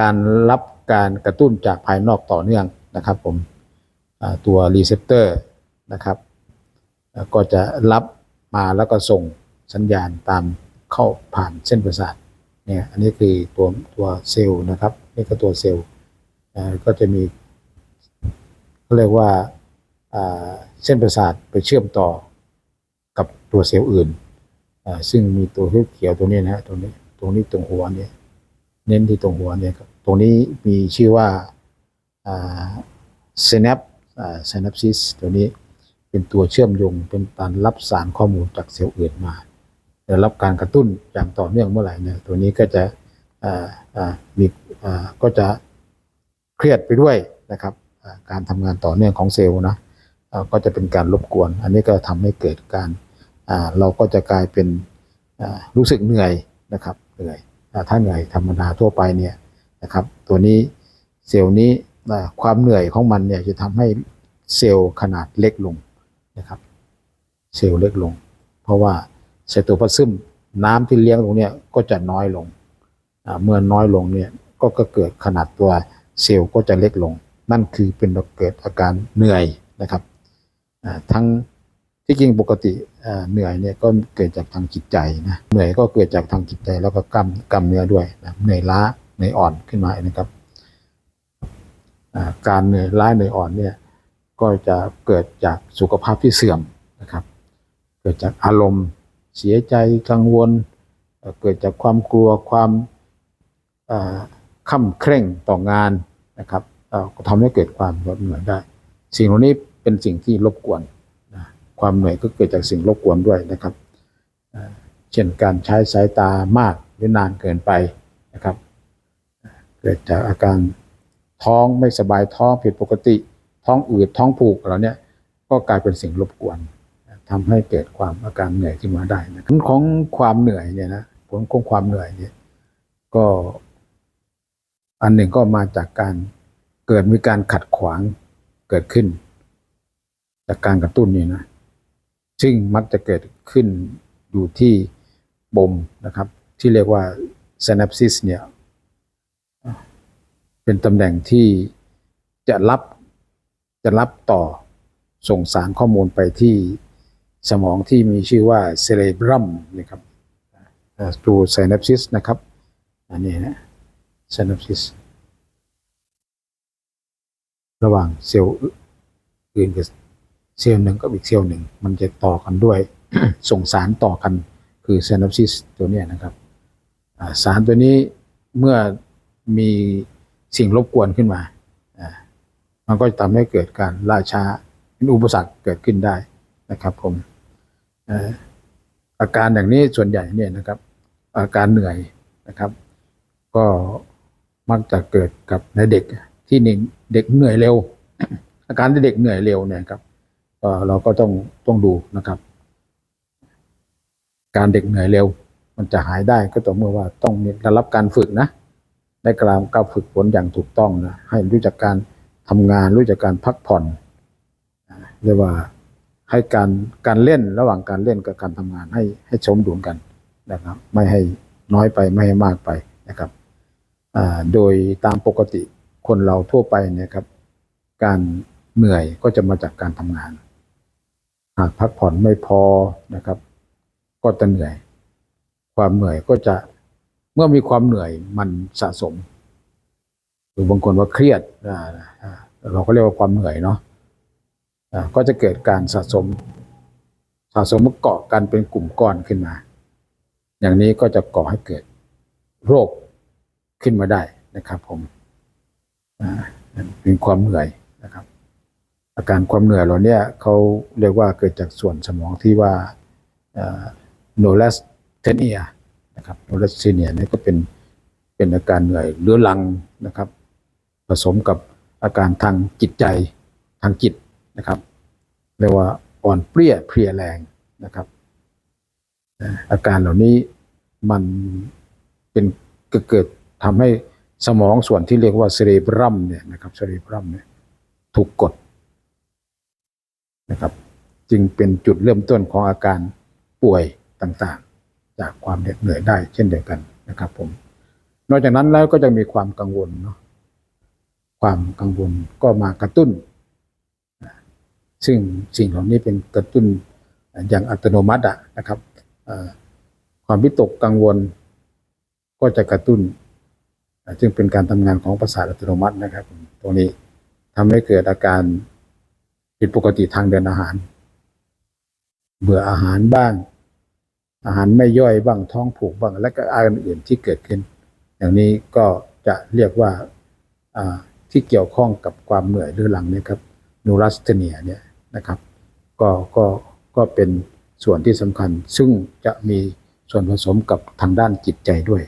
การรับการกระตุ้นจากภายนอกต่อเนื่องนะครับผมตัวรีเซพเตอร์นะครับก็จะรับมาแล้วก็ส่งสัญญาณตามเข้าผ่านเส้นประสาทเนี่ยอันนี้คือตัวตัวเซลล์นะครับนี่ก็ตัวเซลล์ก็จะมีเขาเรียกว่าเส้นประสาทไปเชื่อมต่อกับตัวเซลล์อื่น ซึ่งมีตัวเขียวตัวนี้นะฮะตรงนี้ตรงนี้ตรงหัวเนี่ย เน้นที่ตรงหัวเนี่ยครับตรงนี้มีชื่อว่าอ่า synapse อ่า synapsis ตัวนี้เป็นตัวเชื่อมโยงเป็นการรับสารข้อมูลจากเซลล์อื่นมาได้รับการกระตุ้นอย่างต่อเนื่องเมื่อไหร่เนี่ยตัวนี้ก็จะมีก็จะเครียดไปด้วยนะครับการทำงานต่อเนื่องของเซลล์นะก็จะเป็นการรบกวน อันนี้ก็ทำให้เกิดการเราก็จะกลายเป็นรู้สึกเหนื่อยนะครับเหนื่อย ถ้าเหนื่อยธรรมดาทั่วไปเนี่ยนะครับ ตัวนี้เซลล์นี้ความเหนื่อยของมันเนี่ยจะทำให้เซลล์ขนาดเล็กลงนะครับเซลล์เล็กลง เพราะว่าไซโตพลาซึมน้ำที่เลี้ยงตรงเนี้ยก็จะน้อยลง เมื่อน้อยลงเนี่ยก็ก็เกิดขนาดตัวเซลล์ก็จะเล็กลง นั่นคือเป็นเกิดอาการเหนื่อยนะครับทั้ง ที่จริงปกติเหนื่อยเนี่ยก็เกิดจากทางจิตใจนะเหนื่อยก็เกิดจากทางจิตใจแล้วก็กล้ามกล้ามเนื้อด้วยนะเหนื่อยล้าเหนื่อยอ่อนขึ้นมานะครับการเหนื่อยล้าเหนื่อยอ่อนเนี่ยก็จะเกิดจากสุขภาพที่เสื่อมนะครับ เกิดจากอารมณ์เสียใจกังวล เกิดจากความกลัวความข่ำเคร่งต่องานนะครับก็ทำให้เกิดความเหนื่อยได้ สิ่งเหล่านี้เป็นสิ่งที่รบกวน ความเหนื่อยก็เกิดจากสิ่งรบกวนด้วยนะครับ เช่นการใช้สายตามากหรือนานเกินไปนะครับ เกิดจากอาการท้องไม่สบายท้องผิดปกติ ท้องอืดท้องผูกเหล่าเนี้ยก็กลายเป็นสิ่งรบกวนทำให้เกิดความอาการเหนื่อยขึ้นมาได้นะผลของความเหนื่อยเนี่ยนะผลของความเหนื่อยเนี่ยก็อันหนึ่งก็มาจากการเกิดมีการขัดขวางเกิดขึ้น จากการกระตุ้นนี่นะ ซึ่งมักจะเกิดขึ้นอยู่ที่บ่มนะครับ ที่เรียกว่า synapses เนี่ยเป็นตำแหน่งที่จะรับจะรับต่อส่งสารข้อมูลไปที่สมองที่มีชื่อว่า cerebrum นะครับดู synapses นะครับ อันนี้นะ synapses ระหว่างเซลล์อื่นกับ เซลล์หนึ่งกับอีกเซลล์หนึ่งมันจะต่อกันด้วยส่งสารต่อกันคือ synapses ตัวนี้นะครับสารตัวนี้เมื่อมีสิ่งรบกวนขึ้นมา มันก็จะทำให้เกิดการล่าช้าเป็นอุปสรรคเกิดขึ้นได้นะครับผมอาการอย่างนี้ส่วนใหญ่เนี่ยนะครับ อาการเหนื่อยนะครับ ก็มักจะเกิดกับในเด็กที่หนึ่งเด็กเหนื่อยเร็ว อาการที่เด็กเหนื่อยเร็วเนี่ยครับ เราก็ต้องต้องดูนะครับ การเด็กเหนื่อยเร็ว มันจะหายได้ก็ต่อเมื่อว่าต้องมีได้รับการฝึกนะได้กลามการฝึกฝนอย่างถูกต้องนะให้รู้จักการทำงานรู้จักการพักผ่อนเรียกว่าให้การการเล่นระหว่างการเล่นกับการทำงานให้ให้สมดุลกันนะครับ ไม่ให้น้อยไปไม่ให้มากไปนะครับโดยตามปกติคนเราทั่วไปเนี่ยครับ การเหนื่อยก็จะมาจากการทำงาน หากพักผ่อนไม่พอนะครับ ก็จะเหนื่อย ความเหนื่อยก็จะเมื่อมีความเหนื่อยมันสะสม หรือบางคนว่าเครียดเราก็เรียกว่าความเหนื่อยเนาะก็จะเกิดการสะสม สะสมเกาะกันเป็นกลุ่มก้อนขึ้นมา อย่างนี้ก็จะก่อให้เกิดโรคขึ้นมาได้นะครับผมเป็นความเหนื่อย อาการความเหนื่อยเหล่าเนี้ยเขาเรียกว่าเกิดจากส่วนสมองที่ว่าโนเลสเทเนียนะครับโนเลสเทเนียนี่ก็เป็นเป็นอาการเหนื่อยเรื้อรังนะครับ ผสมกับอาการทางจิตใจทางจิตนะครับเรียกว่าอ่อนเปรี้ยเพลียแรงนะครับ อาการเหล่านี้มันเป็นเกิดเกิดทำให้สมองส่วนที่เรียกว่าเซเรบรัมเนี่ยนะครับเซเรบรัมเนี่ยถูกกด นะครับ จึงเป็นจุดเริ่มต้นของอาการป่วยต่างๆ จากความเหน็ดเหนื่อยได้เช่นเดียวกันนะครับผมนอกจากนั้นแล้วก็จะมีความกังวลเนาะความกังวลก็มากระตุ้น ซึ่งสิ่งเหล่านี้เป็นกระตุ้นอย่างอัตโนมัติอะนะครับความวิตกกังวล ก็จะกระตุ้นซึ่งเป็นการทำงานของประสาทอัตโนมัตินะครับ ตรงนี้ทำให้เกิดอาการ ผิดปกติทางเดินอาหาร เบื่ออาหารบ้าง อาหารไม่ย่อยบ้างท้องผูกบ้าง และก็อาการอื่นที่เกิดขึ้น อย่างนี้ก็จะเรียกว่าที่เกี่ยวข้องกับความเหนื่อยเรื้อรังเนะครับนูรัสเทเนียเนี่ยนะครับก็ก็ก็เป็นส่วนที่สำคัญ ซึ่งจะมีส่วนผสมกับทางด้านจิตใจด้วย